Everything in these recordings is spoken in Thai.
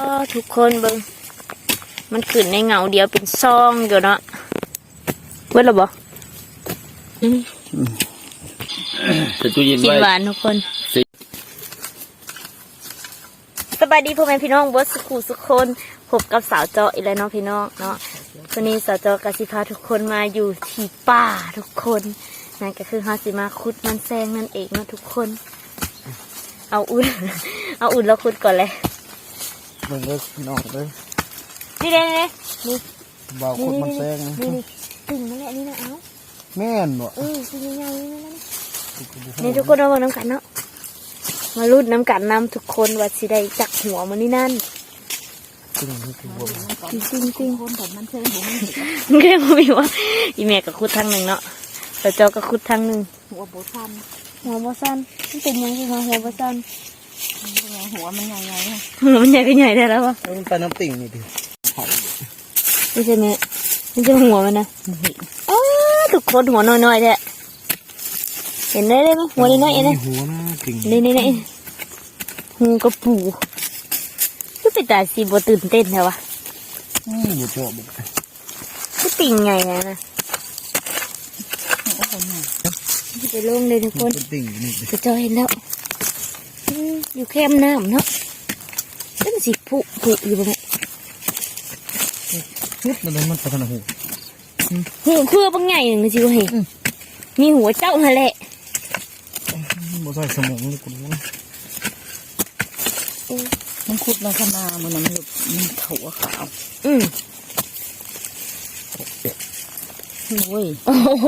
อ๋อทุกคนเบิ่งมันขึ้นในเงาเดียวเป็นซองเดี๋ยวเนาะเว้ยหรอบ่แต่ตู้เย็นกินไว้หวานทุกคนสิสบายดีพ่อแม่พี่น้องเบิร์ดสุขุสุกคนพบกับสาวเจาะอีกแล้วเนาะพี่น้องเนาะวันนี้สาวเจาะกสิพาทุกคนมาอยู่ที่ป่าทุกคนนั่นก็คือฮาสิมาขุดมันแซงนั่นเองเนาะทุกคน เอาอุ่น เอาอุ่นแล้วขุดก่อนเลย มึงเลิกนอกเลยนี่เลยนี่นี่บ่าวคนมันแซงนี่นี่ตึงมาแล้วนี่นะเอาแม่นบ่เออตึงยังไงนี่นะนี่ทุกคนเอามาน้ำกันเนาะมารุดน้ำกันนำทุกคนว่าสิได้จักหัวมันนี่นั่นจริงนี่คือบ่จริงจริงจริงคนผมมันเชิงผมมันมันก็ยังบ่มีว่าอีเมียก็คุดทางหนึ่งเนาะแต่เจ้าก็คุดทางหนึ่งหัวโบทันหัวบ่สั้นมันเป็นหยังไงหัวบ่สั้น หัวมันใหญ่ๆเนี่ยหัวมันใหญ่ก็ใหญ่ได้แล้ววะเอ้ยมันไปน้ำติ่งนี่ดิไม่ใช่เนี่ยไม่ใช่หัวมันนะอ้าวทุกคนหัวน้อยๆแท้เห็นได้เลยไหมหัวน้อยๆเห็นไหมมีหัวนะติ่งนี่นี่นี่หูกระปูก็เป็นตาสีบ่ตื่นเต้นแท้วะอืมบ่ชอบบ่ก็ติ่งไงนะนะหัวคนใหญ่ไปลงเลยทุกคนเป็นติ่งนี่ดิจะเจอเห็นแล้ว อืมอยู่แคมน้ำเนาะตั้งสิผุผุอยู่บ่แม่พุดมันมันไปทางหูหูเครือบางใหญ่หนึ่งนะจิวเห็นมีหัวเจ้าหั่นแหละบ่ใส่สมองเลยกูรู้นะมันคุดลักษณะมันมันมันถั่วขาวอืมโอ้ยโอ้โห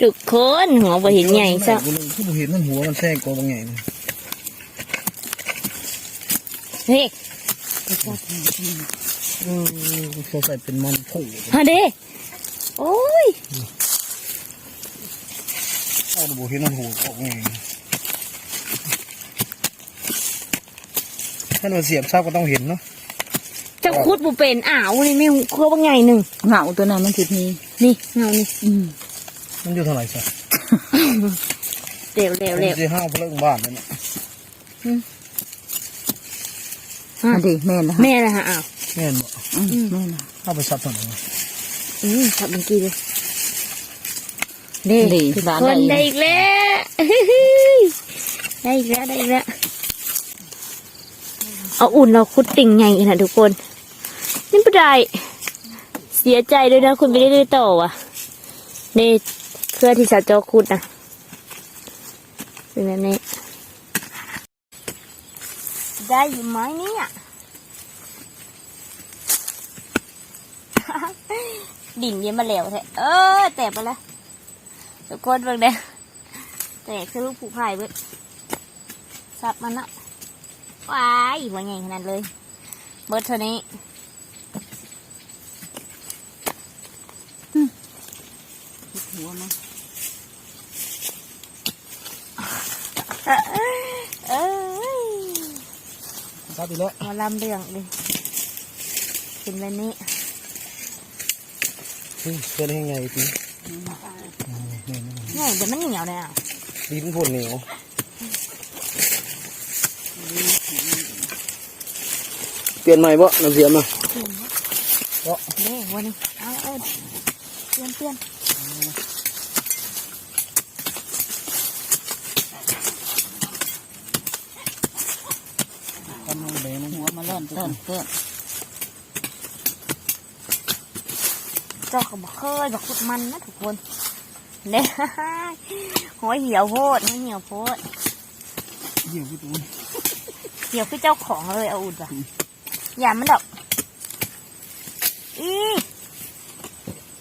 ทุกคนหัวบ่เห็นใหญ่ซะกูรู้กูบ่เห็นมันหัวมันแซงกว่าบางไง นะเฮ้ยอืมเขาใส่เป็นมันผูฮะเด้โอ้ยเอาดูบ่เห็นมันหัวออกไงถ้าเราเสียบทราบก็ต้องเห็นเนาะเจะคุดบ่เป็นอ้าวนี่ไม่หูเครือบางใหญ่หนึ่งเหงาตัวนั้นมันสิมีนี่เงานี่อืมมันอยู่เท่าไหร่ซะเร็วเร็วมันเร็วจะห้าวเพิ่งบ้านนั่นน่ะ อันดีแม่นนะแม่นะฮะอ้าวแม่นบ่อืมแม่นนะเอาไปซับถนนอืมขับเมื่อกี้เลยเด้ดีทุกร้านคนได้ได้อีกแล้วได้อีกแล้วได้อีกแล้วเอาอุ่นเราคุดติ่งใหญ่นะทุกคนนี่ไม่ได้เสียใจด้วยนะคุณไม่ได้ได้ต่อว่ะนี่เครื่องที่สาวจอคุดนะเป็นแบบนี้ ได้อยู่ไหมเนี่ยดินเยี่ยมมาแล้วแท้เออ แตกไปแล้วทุกคนเบิ่งเด้อแตกคือลูกผูกไผ่เบิดสับมันนะว้ายหัวใหญ่ขนาดเลย เบิดเท่านี้หัวมัน เอ้ย ซับอีกแล้วหมาลำเรื่องเลยเป็นแบบนี้อืมเกิดให้ไงพี่เนี่ยเดี๋ยวมันเหนียวเลยอะดินพ่นเหนียวเปลี่ยนใหม่บ่น้ำเสียมอะเด้วันนี้เอาเอ้ยเปลี่ยนเปลี่ยน มันหัวมันเล่นเต้นเต้นเจ้าก็บอกเคยบอกขุดมันนะทุกคนเด้หัวเหี่ยวโพดหัวเหี่ยวโพดเยี่ยมพี่ตูนเหี่ยวคือเจ้าของเลยเอาอุ่นป่ะอย่ามันดอกอี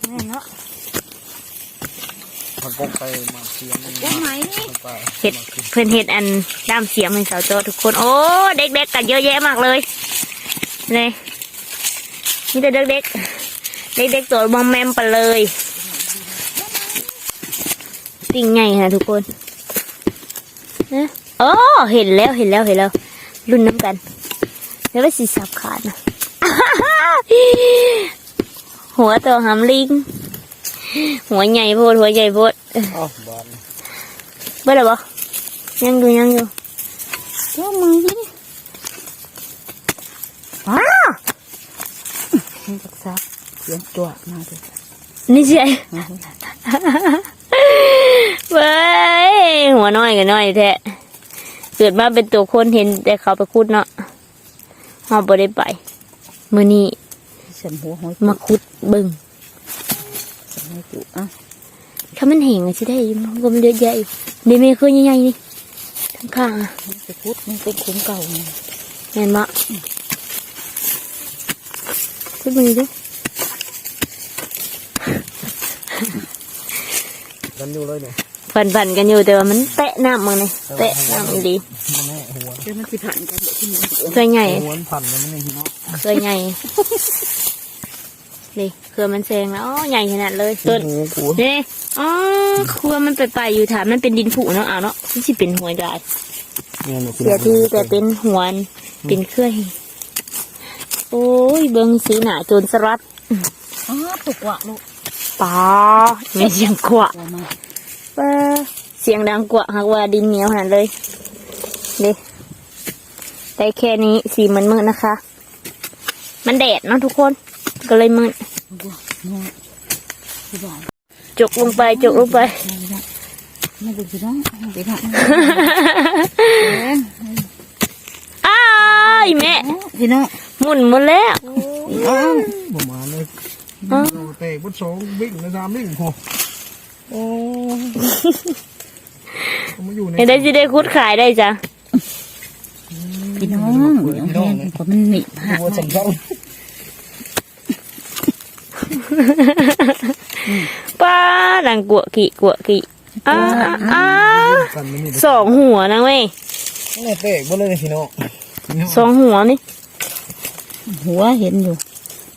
นี่เนาะผักกงไปมาเสียมมันยังไงนี่ไปเห็ดเพื่อนเห็ดอันดามเสียมให้สาวโจทุกคน โอ้ เด็กๆกันเยอะแยะมากเลย นี่นี่แต่เด็กๆเด็กๆตัวมอมแมมไปเลยติ่งไงนะทุกคนนะโอ้เห็นแล้วเห็นแล้วเห็นแล้วรุ่นน้ำกันแล้วก็สีสับขาดนะหัวตัวหำลิง หัวใหญ่โพดหัวใหญ่โพดอ้าวบานเบื่อแล้วบ่ยังอยู่ยังอยู่เจ้ามือนี่ ให้รักษาเสียงจวดมาเลยนี่ใช่เว้ยหัวน้อยกันน้อยแท้เกิดมาเป็นตัวคนเห็นแต่เขาไปคุดเนาะหอบบ่ได้ไปมื้อนี้ฉันหัวหอยมาคุดเบิ่งฉันให้จุอะถ้ามันแห้งอะสิได้อยู่มันก็มันเยอะแยะอยู่นี่แม่เคยใหญ่ๆนี่ทั้งข้างอะมันจะพุดมันเป็นคุ้มเก่าไงแม่นบ่คุ ดเบิ่งดิกันอยู่เลยเนี่ยฝันๆกันอยู่แต่ว่ามันแตะน้ำมึงนี่แตะน้ำมันดีมันแน่หัวเดี๋ยวมันสิผ่านกันเดี๋ยวที่นี่เคยใหญ่หัวมันพันแล้วมันไม่พี่น้องเคยใหญ่นี่เครือมันแซงแล้วอ๋อใหญ่ขนาดเลยต้นโอ้โหนี่อ๋อเครือมันไปไปอยู่ฐานมันเป็นดินผุเนาะเอาเนาะที่สิเป็นหัวได้เนี่ยเนี่ยเสียทีแต่เป็นหัวเป็นเครือ โอ้ยเบิ่งสีหน้าโจนสลัดอ๋อตกวะลูกปาไม่เสียงกวะเอามาป้าเสียงดังกว่าหากว่าดินเหนียวขนาดเลยนี่ได้แค่นี้สีมันมืดนะคะ มันแดดเนาะทุกคน ก็เลยมืดบัวน้อยพี่บ่าวจกลงไปจกลงไปไม่ดูพี่น้องไปทางอ้ายแม่ พี่น้องหมุนหมดแล้วอ้าวประมาณเลยอ๋อเตะบุษสองวิ่งในน้ำวิ่งโหโอ้ผมมาอยู่ในเห็นได้สิได้คุดขายได้จ้ะพี่น้องเดี๋ยวแห้งก็มันหนีบหักหัวสำคัญป้าดังกวกิกวกิอ้าอ้ากันไม่มีสองหัวนะเว้ยเนี่ยเตะบ่เลยพี่น้องสองหัวนี่ หัวเห็นอยู่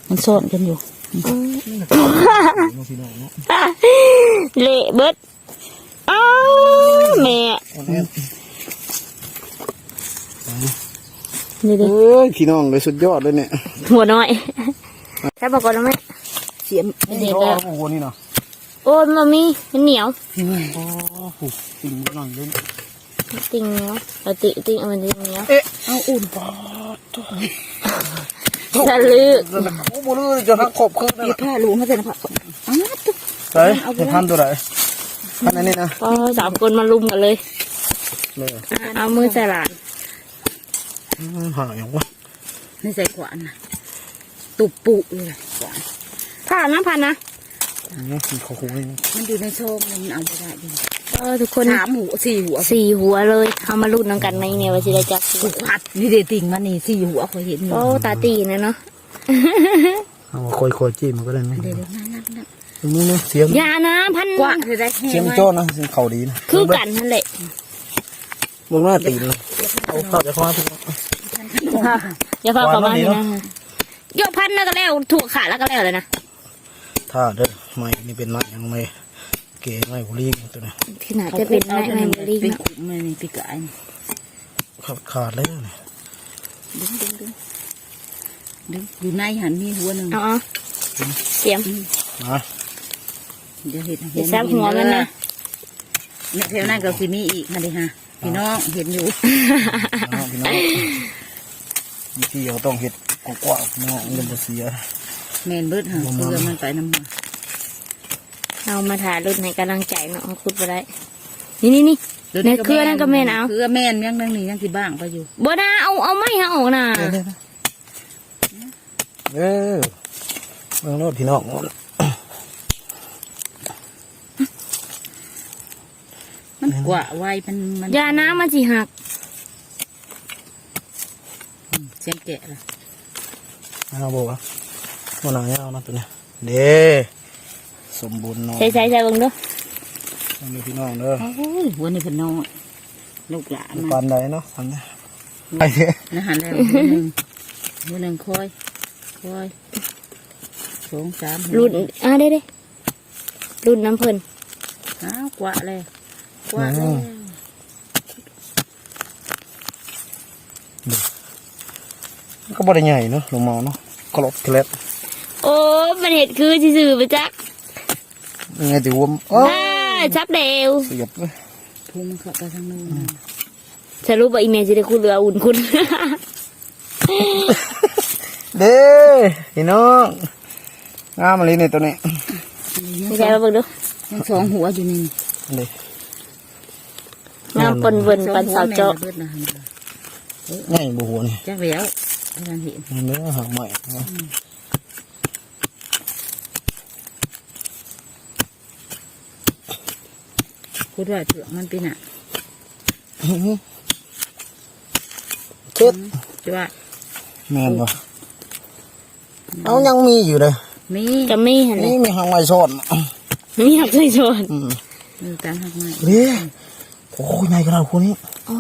มันซ่อนกันอยู่พี่น้องเนาะเละเบิดอ้าวแม่นี่ดิเอ้ยพี่น้องเลยสุดยอดเลยเนี่ย หัวน้อยแค่บอกก่อนนะแม่เสียมเด็กแล้วโอ้โหนี่เนาะโอ้ยมามีมันเหนียวโอ้โหติ่งหน่อยเลยติงเหนียวเอาติติงเอามันติงเหนียวเอาอุ่น สะลือโอ้โหเลยจะทักขบคืนเดี๋ยวผ้าลุงเขาจะผักอ้าวตุ๊กไหนจะพันตัวไหนพันอันนี้นะก็สามคนมาลุมกันเลยเลยอะเอามือใส่หลานหาอย่างวะในใส่ขวานนะตุบปุเลยขวานผ่านนะผ่านนะ นี่คือเขาคุยมันอยู่ในโชมมันเอาไม่ได้ดิเออทุกคนสามหัวสี่หัวสี่หัวเลยเอามาลุ้นน้ำกันในเนี่ยว่าจะได้จับถูกขัดนี่เดติ่งมันนี่สี่หัวเคยเห็นอยู่โอ้ตาตีนะเนาะเอาคอยคอยจิ้มมันก็ได้ไหมเดี๋ยวนั่นนั่นนั่นตรงนี้นะเสียงอยานะพันกว่าเลยได้แห้เสียงงโจ้นะเสียงเขาดีนะคือกันนั่นแหละมึงน่าตีนเลยเอาเข้าจะเข้ามาพี่น้องอย่าพาเข้ามาก่อนหน้านี้นี่เนอะนะยกพันแล้วก็แล้วถูกขาดแล้วก็แล้วเลยนะ ถ้าเด้อไม่นี่เป็นไม้ยังไม่เก๋ไม่บุรีตัวนี้ขนาจะเป็นแม่แม่บริงเนาะกุมันนี่ปีกายขาดขาดเลยนะดึงดึงดึงดึงอยู่ในหันมีหัวหนึ่งอ๋อเสียมมาเดี๋ยวเห็นเดี๋ยวแซบหัวมันนะเนี่ยแถวนั้นก็คือมีอีกมาดิฮะพี่น้องเห็นอยู่น้องพี่น้องวิธีเราต้องเห็ดกว้างๆน้องเงินจะเสีย แมนเบิดฮะเพื่อมันไปน้ำมันเอามาถ่ายรุ่นให้กำลังใจเนาะเอาคุดไปได้ นี่นี่นี่ในเครือนั่นก็แม่นเอาเครือแม่นยังนั่งนี่ยังที่บ้างไปอยู่บ่นาเอาเอาไม่ฮะออกนะเออเมืองโน้นพี่น้องมันกว่าไวมันมันอยาน้ำมันสิหักเสียงแกะละเอาบอกว่า วันไหนเอานะตัวเนี้ยเด้สมบูรณ์เน้องใส่ใส่ใส่เบิ่งเดูนี่พี่น้องเด้อโอ้ยหัวนี่เพิ่นน้อยลูกหลานปามันนใดเนาะอันนี้ไปเถอะนะหันแล้วหัวหนึ่งหัวหนึ่งคอยคอยสองสามหัวรุ่นอะเด้เด้รุ่นน้ำเพิ่นอ้าวกว่าเลยกว่าแล้วก็บ่ได้ใหญ่เนาะลงมาเนาะกรอบเกล็ด โอ้มันเห็ดคือซื่อๆไปจักยังไงติวมโอ้อ่าจับเดวเสียบเลยพุงมันเข้าไปทางนู้นสรุปว่าอีเมลจะได้คุณเรืออุ่นคุณ เดเด้พี่น้องงามอะไรนี่ตัวนี้ไม่ใช่มาเบิ่งดูยังสองหัวอยู่นี่อันนี้งามปนเวินปันสาวเจาะเบิดนะง่ายบัวนี่จักแล้วกำลังเห็นมันเนื้อหางใหม่นะ พูดว่าเถือกมันเป็นอะเช็ดจะว่าแม่นปะเอายังมีอยู่เลยมีจะมีเห็นไหมนี่มีหางใหม่สดมีหักใส่ชนอืมมีการหักไม้เด้โอ้ยใหญ่ขนาดคนนี้อ๋อ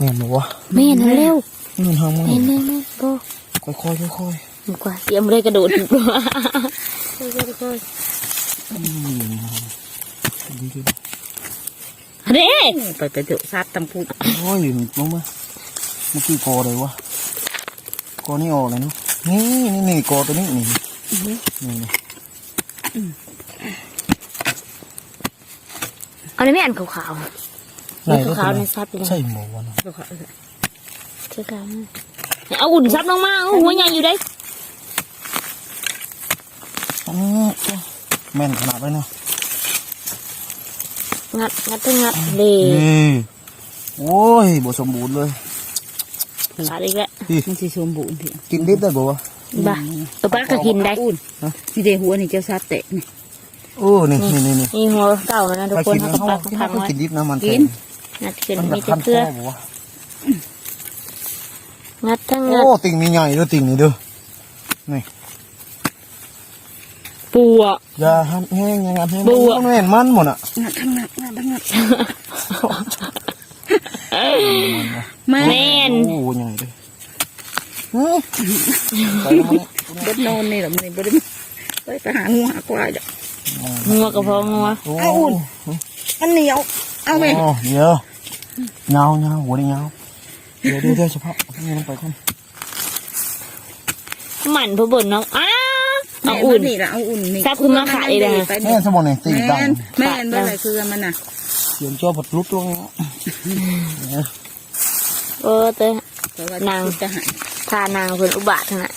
แม่นบอกวะแม่นั่นเร็วนี่มันหางใหม่แม่แม่แม่ก็ค่อยๆค่อยดีกว่าเตรียมเลยกระโดดดีกว่าๆอืมดีดี เด้ไปกระโดดซัดตำพูดโอ้ยลงมาเมื่อกี้กอเลยวะกอนี่ออกเลยเนาะนี่นี่นี่กอตัวนี้นี่นี่นี่เอาในแม่อันขาวๆไหนนี่ก็ขาวๆเป็ในนซับเลยใช่หมูวะเนาะก็ขอเออเชื่อกันเอาอุ่นซับลงมาเอาหัวใหญ่อยู่ได้อืมแม่นขนาดเลยเนาะ งัดงัดทั้งงัดเลยนี่โอ้ยบสมบูรณ์เลยขาดอีกแล้วมันสิสมบูรณ์เพียงกินดิบได้บ่วะบ้าตัวป้าก็กินได้อุ่นนี่เดหัวนี่เจ้าซัดเตะนี่โอ้นี่นี่นี่นี่นี่หัวเก่ามันนะทุกไปคนกินเขาเขาก็เขาพักก็ไว้กินดิบนะมันกินงัดขึ้นมันแบมีบแต่คันคเพื่ออบ่วะงัดทั้งโอ้งัดติ่งมีใหญ่ด้วยติ่งนี่เด้อนี่ ปัวอย่าหันแห้งอยังไงแห้งบัวมันแม่นมันหมดอะงัดทั้งงัดงัดทั้งงัดแม่แม่นโอ้ใหญ่เลยหือไปแล้วมั้งเบิดโนนนี่หรอมันนี่บ่ได้ไปไปหางูหาควายเด้องัวกับพองัวโอ้เอาอุ่นมันเหนียวเอาไหมโอ้เดี๋ยวเงาเงาหัวนี่เงาเดี๋ยวเดี๋ยวเดี๋ยวเฉพาะนี่ลงไปก่อนหมันพอบนเนาะอ้า เอาแม่อุ่นนี่ละเอาอุ่นนี่ซับขึ้นมาขายเลยนะไปแม่นสมองเนี่ยตีดังแม่นแม่นเมื่อไหรคือมันน่ะเสียงจ้อผัดลุดลงเนี่ยเออแต่เพราะว่านางจะหายทานางเพิ่นอุบาททั้งนั้น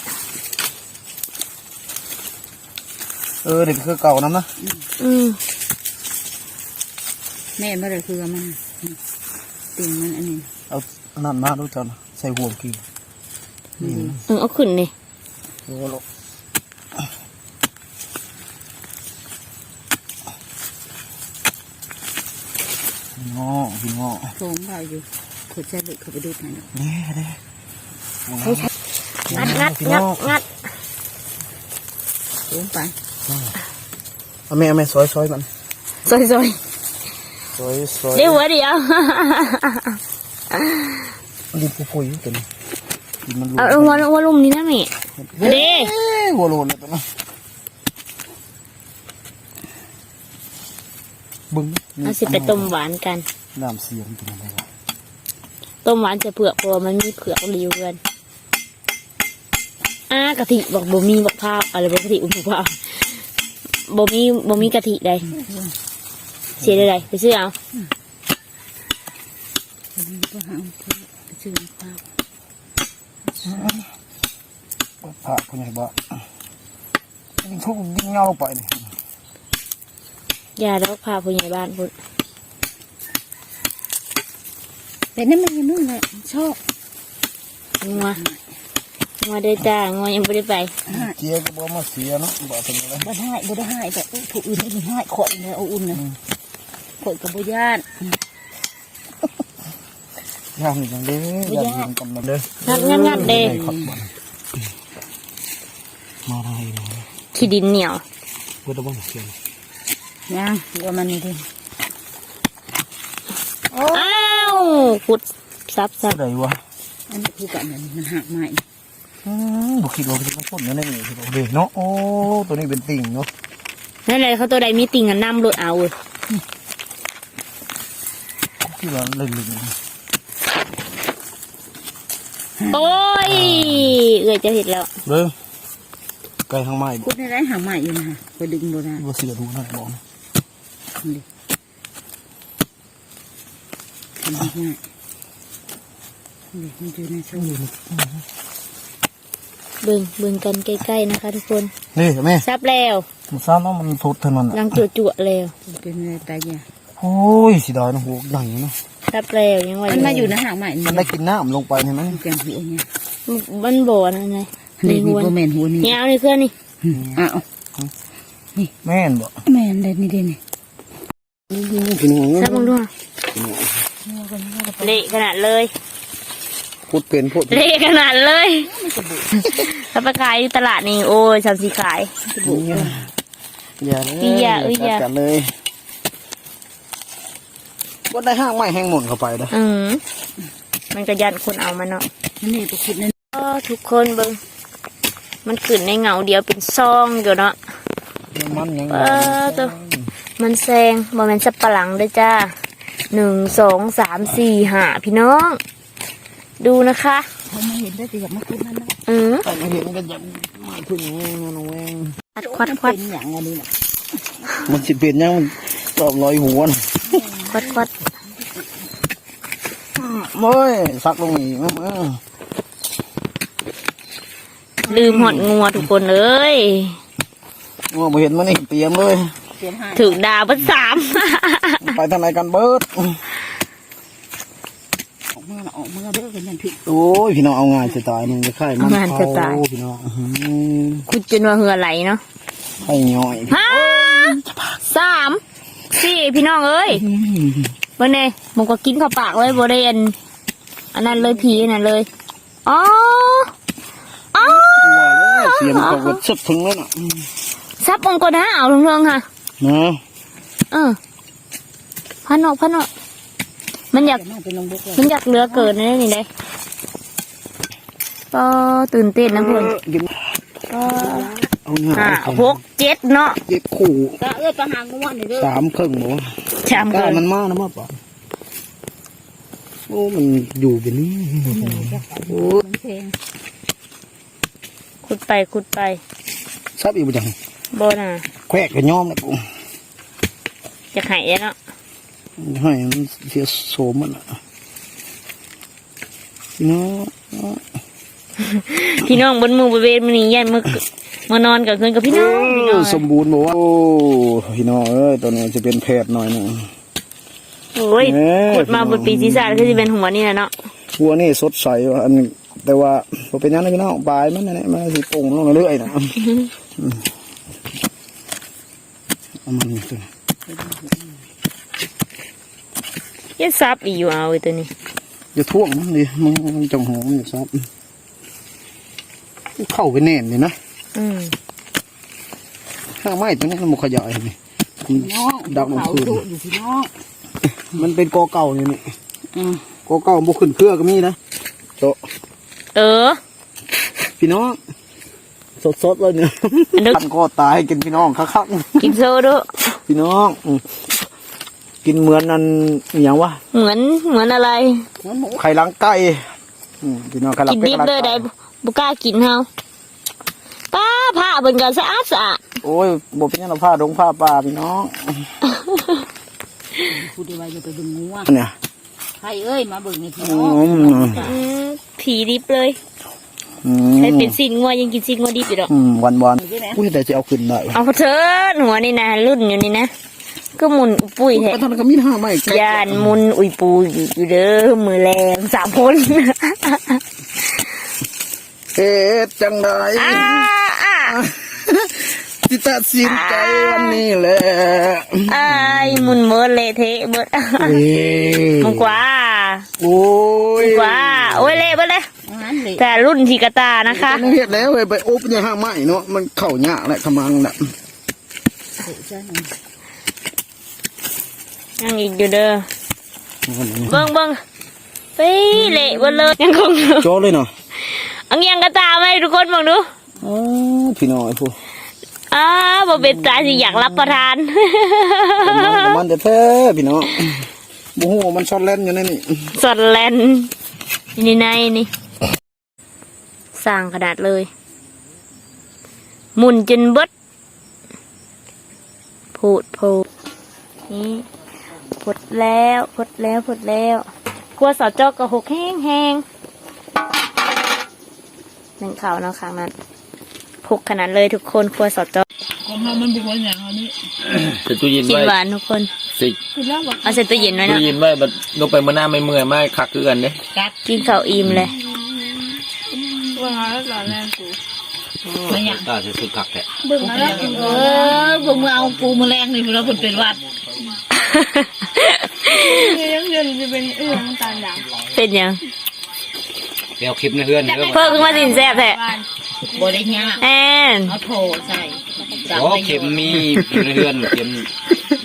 เออเด็กคือเก่าน้ำนะอืมแม่เมื่อไหรคือมันน่ะนี่ติ่งมันอันนี้เอาอันนั่นมาดูจันใส่ห่วงกี่เออเอาขึ้นนี่ โอ้โห งอพี่งอโคมเบาอยู่ขดใจลึกเข้าไปดูหน่อยนะเด้เด้งัดงัดงัดงัดโคมไปเอาแม่เอาแม่ซอยซอยมันซอยซอยซอยซอยเดี๋ยวหัวเดียวดิบปุยๆตัวนี้ดินมันเอาเอาหัวหัวลุ่มนี่นะแม่เด้หัวโลนเลยตัวนั้น บึ้งเอาสิไปต้มหวานกันน้ำเสียงเป็นอะไรวะต้มหวานจะเผือกเพราะว่ามันมีเผือกรีวกันอ่ากะทิบอกบ่มีบักพร้าวอะไรบ่กะทิอุ้มบักพร้าวบ่มีบ่มีกะทิใดเสียใดๆไปซื้อเอาอันนี้ก็หางไปชื่อข้าวผ่าคนใหญ่บ้ายิงทุกยิงเงาลงไปนี่ยาแล้วพาผู้ใหญ่บ้านพุ่นแต่นั่นมันยังนู่นแหละชอบงัวงัวได้จ้างัวยังไม่ได้ไปเจี๊ยก็บอกมาเสียเนาะบอกเป็นอะไรบ่ได้บ่ได้ให้แต่ผู้อื่นไม่ได้ให้ข่อยเลยเอาอุ่นนะข่อยกับบุญาตย่างอย่างเด้ย่างอย่างกำลังเด้องัดงัดงัดเด้ขอดบ่อนมาได้เนาะขี้ดินเหนียวเพื่อจะบ้องเสีย งยังว่ามันนี่ดิอ้าวขุดซับซับอะไรวะอันนี้คือกันอันนี้มันหักไม้อืมบุคิดว่าจะต้องพ่นนั่นเองเด้เนาะโอ้ตัวนี้เป็นติ่งเนาะนั่นเลยเขาตัวใดมีติ่งกันน้ำรดเอาเว้ยที่เราเล่นลึกโอ้ยเอ้ยจะเห็นแล้วเด้อไก่ทางไม้คุดในไรหักไม้อยู่นะฮะไปดึงบ่ได้ว่าเสือดูนะบอก นี่ทำง่ายนี่มันอยู่ในช่วงเบิ่งเบิ่งกันใกล้ๆนะคะ ทุกคนนี่แม่ซับแล้วมันซ่าแล้วมันทุดเท่านั้นลังจั่วจั่วๆแล้วเป็นอะไรตายเนี่ยโอ้ยสีดอยนะหัวใหญ่นะซับแล้วยังไงมันมาอยู่ในหางใหม่มันได้กินน้ำลงไปเห็นไหมแกงหัวเนี่ยมันบ่อนะไงนี่หัวบ่แม่นหัวนี่เนี่ยเอานี่เพื่อนนี่อ้าวแม่นบ่แม่นเด่นนี่เด่นนี่ พี่น้องซับมึงด้วยเละขนาดเลยพูดเป็นพูดเละขนาดเลยถ้าไปขายอยู่ตลาดนี่โอ้ยสามสีขายอย่าเลยอีอย่าเอ้ยอย่าจัดกันเลยว่าได้ห้างไม้แห้งหมุนเข้าไปนะอืมมันก็ยันคนเอามาเนาะมันนี่ไปคิดนั่นก็ทุกคนเบิ่งมันขึ้นในเงาเดียวเป็นซองอยู่เนาะมันยังเออตัว มันแซงบ่แม่นสับปะหลังเด้อจ้าหนึ่งสองสามสี่ห้าพี่น้อง ดูนะคะเขาไม่เห็นได้แต่อยากมาคิดนั่นนะอืมแต่ไม่เห็นก็จะไม่พึ่งน้องแวงควัดควัดควัดเป็นอย่างอันนี้น่ะมันสิเป็นยังมันตอบลอยหัวนะควัดควัดโอ้ยซักลงนี่แม่เออลืมหอดงัวทุกคนเอ้ยว่าบ่เห็นมันนี่เตรียมเลย เตรียมให้ถึงดาวเพิ่นสาม ไปทางไหนกันเบิดออกมาละออกมาเด้อกันยันถึกโอ้ยพี่น้องเอางานจะตายมึงจะไข่มันเอางานจะตายเอพี่น้องอื้อหือคุดจนว่าเหือไหลเนาะไข่ย่อยห้าสามสี่พี่น้องเอ้ยเบิ่งเน่มันก็กินเข้าปากเลยบ่ได้อันอันนั้นเลยผีนั่นเลยอ๋ออ๋อว่าแล้วเสียงมันก็วัดสุดถึงแล้วน่ะ ซับองค์กรห้าเอาเรื่องๆค่ะ นะเออพันออกพันออกมันอยากจะมาเป็นลงบุกเลยมันอยากเหลือเกินนี่นี่เลยก็ตื่นเต้นนะเพื่อนกินก็เอาเนื้อห้าเอาหกเจ็ดเนาะเจ็ดคู่ตาเอ้ยปลาหางงวนนี่เด้อสามครึ่งหมูชามก้าเกินมันมานะมาป่ะโอ้มันอยู่เป็นนี่โอ้มันแพงขุดไปขุดไปซับอีกบ่จังโบน่ะแควกก็ยอมแล้วกูจะไห้เนาะให้มันเสียโสมมันอะเนาะพี่น้องบนมือบนเวรมันนี่ยันมือมานอนกับคืนกับพี่น้องพี่น้องสมบูรณ์บอกว่าโอ้พี่น้องเอ้ยตัวนี้จะเป็นแพทย์หน่อยหนึงโอ้ยแหม่ขุดมาบนปีศีรษะคือจะเป็นหัวนี่แหละเนาะหัวนี่สดใสว่ะอันนี้แต่ว่าพอเป็นอยังไงพี่น้องปลายมันนี่นมันสิโป่งลงเรื่อยๆนะ อืมเอามันนี่ตัวนี้ยัดซับอีกอยู่เอาไอ้ตัวนี้อย่าท่วงมันดิมันมันจังหอมอย่าซับเข้าไปแน่นเลยนะอืมข้างไม้ตัวนี้มันบ่ขยายนี่มันน้องดักลงเขาพื้นดุอยู่พี่น้องมันเป็นกอเก่านี่นี่อืมกอเก่าบ่ขึ้นเครือก็มีนะโตะเออ พี่น้อง สดๆเลยเนี่ยอันนึกท่านก็ตายกินพี่น้องคักๆกินโซด้วยพี่น้องอืมกินเหมือนนันอหย่างวะเหมือนเหมือนอะไรหัวหมูไข่หลังไก่อืมพี่น้องไข่หลังกินเป็ดดิบไข่หเลลัยงได้ไก่บุกล้ากินเฮาป้าผ้าเบิ่นก็สะอาดสะอาดโอ้ยบ่เป็นหยังเราผ้าดงผ้าป่าพี่น้องพูดได้ว่าอย่าไปดึงงัวเนี่ย ใครเอ้ยมาเบิ่งนี่พี่อืน้องมอืมผีดิบเลยอืม ใช้เป็นสินงัวยังกินสินงัวดิบอยู่ดอกอืมวันวันๆอุ้ยแต่จะเอาขึ้นได้วะเอาเถิดหัวนี่นะรุ่นอยู่นี่นะก็หมุนอุยปุยแท้ก็ท่านก็มีห้าไม้ไก่ยานหมุนอุยปูอยู่อยู่เด้อมือแรงสามคนเฮ็ดจังไดอ้าอ้าสิตัดสินใจวันนี้แหละอ้ายหมุนเบิดเละเทะเบิดเอ้ยมันกว่าโอ้ยกว่าโอ้ยเละเบิดเลย อาหารเลยแต่รุ่นทีกระตานะคะมันเฮ็ดแล้วเว้ยไปโอ้เป็นยังห้าไม้เนาะมันเข้ายากแหละขมังน่ะเดี๋ยวจะยังอีกอยู่เด้อเบิ่งเบิ่งไปเละเบิดเลยยังคงโจ้เลยเนาะอังยังกระตาไหมทุกคนมองดูอ๋อพี่น้อยผู้อ้าบ่เป็นตาสิอยากรับประทาน มันมันแท้ๆพี่น้องบ่ฮู้ว่ามันซ่อนเล่นอยู่ในนี่สดแลนนี่ในนี่ สร้างขนาดเลย หมุนจนเบิดพูดพูดนี่พดแล้วพดแล้วพดแล้วกลัวสาวจอกกระหกแห้งแห้งหนึ่งข่าวเนาะครั้งนั้นพุกขนาดเลยทุกคนครัวสอดจอคนทำมันบุกวันอย่างเขานี่ใส่ตู้เย็นกินไว้หวานทุกคนสิคือแล้วบอกเอาใส่ตู้เย็นไว้ตู้เนาะเย็นไว้บัดลงไปมื้อหน้าไม่เมื่อยไม่คักคือกันเด้กัดกินข้าวอิ่มเลย ว่งั้นแล้วตอนแรกกูมันอย่างตาสิสุดคักแท้เบิ่งแล้วกูเออพวกมึงเอากูมาแรงนี่พวกเราคนเป็นวัดยังเดือนจะเป็นเอื้อน้ำตาลด่างเป็นยังเดี๋ยวคลิปในเฮือนเพิ่มขึ้นมาสินแซ่บแท้บได้ยากแอนเอาโถใส่โอ้เข็มมีอยู่ในเฮือนเข็ม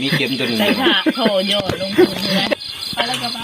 มีเข็มตัวหนึ่งใส่ผ้าโถโยนลงพื้นเลยไปแล้วก็ไป